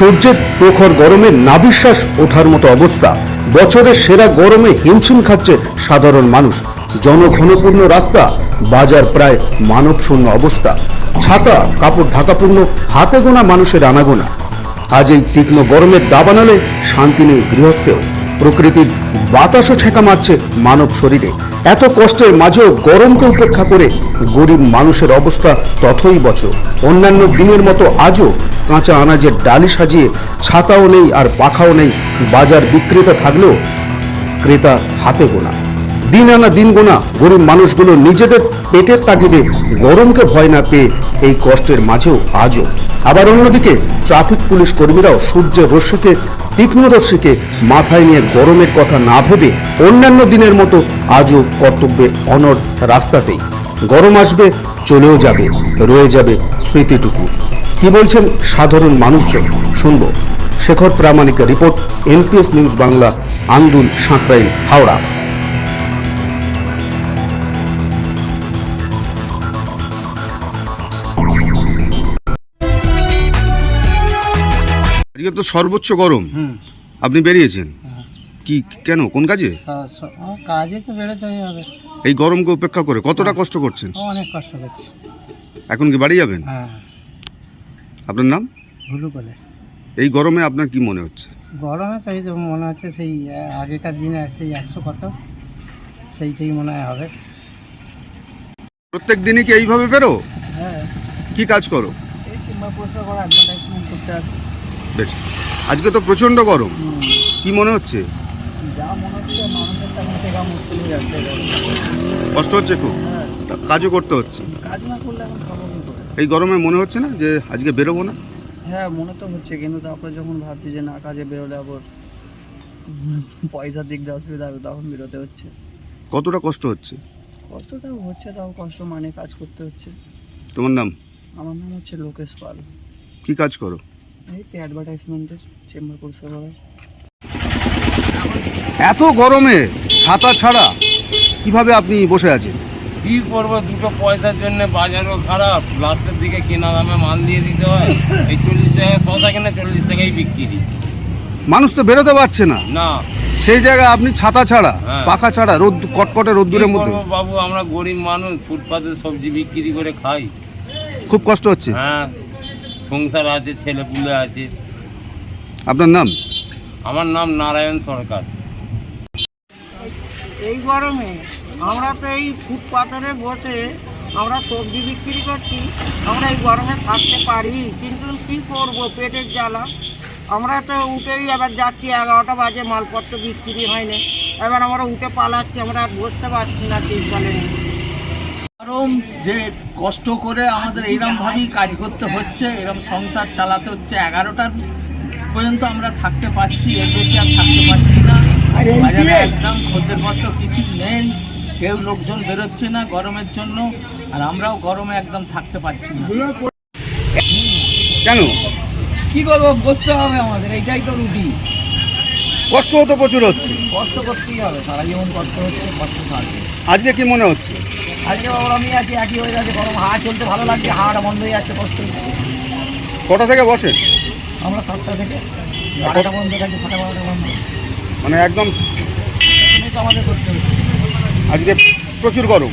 সূর্যের প্রখর গরমে নাবিশ্বাস ওঠার মতো অবস্থা। বছরের সেরা গরমে হিমশিম খাচ্ছে সাধারণ মানুষ। জনঘনপূর্ণ রাস্তা, বাজার প্রায় মানবশূন্য অবস্থা। ছাতা, কাপড় ঢাকাপূর্ণ, হাতে গোনা মানুষের আনাগোনা। আজ এই তীক্ষ্ণ গরমের দাবানালে শান্তি নেই গৃহস্থেও। প্রকৃতির বাতাসও ছেঁকা মারছে মানব শরীরে। এত কষ্টের মাঝেও গরমকে উপেক্ষা করে গরিব মানুষের অবস্থা তথই বছর। অন্যান্য দিনের মতো আজও কাঁচা আনাজের ডালি সাজিয়ে ছাতাও নেই আর পাখাও নেই, বাজার বিক্রেতা থাকলেও ক্রেতা হাতে গোনা। দিন আনা দিন গোনা গরিব মানুষগুলো নিজেদের পেটের তাগিদে গরমকে ভয় না পেয়ে এই কষ্টের মাঝেও আজও। আবার অন্যদিকে ট্রাফিক পুলিশ কর্মীরাও সূর্যের রশ্মিকে তীক্ষ্ণ রশ্মিকে মাথায় নিয়ে গরমের কথা না ভেবে অন্যান্য দিনের মতো আজও কর্তব্যে অনর রাস্তাতেই। গরম আসবে, চলেও যাবে, রয়ে যাবে স্মৃতিটুকু। কি বলছেন সাধারণ মানুষজন? শুনব। Shekhar প্রামাণিকের report, NPS news Bangla, Andul Sankrail Howrah. আজকে তো সর্বোচ্চ গরম। হুম। আপনি বেরিয়েছেন? কি কেন? কোন কাজে? স- স- আমার কাজে তো বেরোতেই হবে। এই গরমকে উপেক্ষা করে কতটা কষ্ট করছেন? অনেক কষ্ট করছি। এখন কি বাড়ি যাবেন? হ্যাঁ। আপনার নাম? ভুলু করে এই গরমে আপনার কি মনে হচ্ছে? গরমে তো এই তো মনে হচ্ছে সেই আহ, আগেকার দিনে সেই একশো কত সেইটাই মনে হয় হবে। প্রত্যেক দিনই কি এইভাবে বেরো? হ্যাঁ। কি কাজ করো? এই চেম্বার পরিষ্কার করা অ্যাডভার্টাইজমেন্ট করতে আসি। বেশ আজকে তো প্রচণ্ড গরম। কি মনে হচ্ছে? কষ্ট হচ্ছে খুব? কাজও করতে হচ্ছে। কাজ না করলে এখন খাব কি করে এই গরমে মনে হচ্ছে না যে আজকে বেরোবো না? হ্যাঁ মনে তো হচ্ছে কিন্তু তারপরে যখন ভাবছি যে না কাজে বেরোলে আবার পয়সার দিক দিয়ে অসুবিধা হবে তখন বেরোতে হচ্ছে। কতটা কষ্ট হচ্ছে? কষ্টটা হচ্ছে তাও কষ্ট মানে কাজ করতে হচ্ছে। তোমার নাম? আমার নাম হচ্ছে লোকেশ পাল। কি কাজ করো? অ্যাডভার্টাইজমেন্টের চেম্বার পরিষেবা এত গরমে ছাতা ছাড়া কীভাবে আপনি বসে আছেন? কি করব দুটো পয়সার জন্য বাজারও খারাপ। লাস্টের দিকে কেনা দামে মাল দিয়ে দিতে হয়। এই চল্লিশ টাকা শশা কিনে চল্লিশ টাকাই বিক্রি মানুষ তো বেরোতে পারছে না। না। সেই জায়গায় আপনি ছাতা ছাড়া হ্যাঁ। পাখা ছাড়া রোদ কটকটে কি রোদ্দুরের মধ্যে বাবু আমরা গরিব মানুষ ফুটপাতে সবজি বিক্রি করে খাই। খুব কষ্ট হচ্ছে? হ্যাঁ। সংসার আছে ছেলে পুলে আছে। আপনার নাম? আমার নাম নারায়ণ সরকার। এই গরমে আমরা তো এই ফুটপাথরে বসে আমরা সবজি বিক্রি করছি আমরা এই গরমে থাকতে পারি কিন্তু কি করব পেটের জ্বালা? আমরা তো উঠেই এবার যাচ্ছি এগারোটা বাজে মালপত্র বিক্রি হয়নি। এবার আমরা উঠে পালাচ্ছি আমরা আর বসতে পারছি না ঠিক কারণ যে কষ্ট করে আমাদের এইরকম ভাবেই কাজ করতে হচ্ছে এরকম সংসার চালাতে হচ্ছে এগারোটার পর্যন্ত আমরা থাকতে পারছি এর বেশি আর থাকতে পারছি না। বাজারে একদম খদ্দের পত্র কিছু নেই কেউ লোকজন বেরোচ্ছে না গরমের জন্য আর আমরাও গরমে একদম থাকতে পারছি না। কেন? কি করব? বসতে হবে আমাদের এইটাই তো রুটি। কষ্ট তো প্রচুর হচ্ছে। কষ্ট করতেই হবে সারা জীবন কষ্ট হচ্ছে কষ্ট থাকবে। আজকে কি মনে হচ্ছে? আজকে আমি আছি একই হয়ে যাচ্ছে গরম হাওয়া চলতে ভালো লাগছে হাওয়াটা বন্ধ হয়ে যাচ্ছে কষ্ট কটা থেকে বসে? আমরা সাতটা থেকে। বারোটা বন্ধ থাকি সাড়ে বারোটা বন্ধ। মানে একদম তো আমাদের করতে আজকে প্রচুর গরম।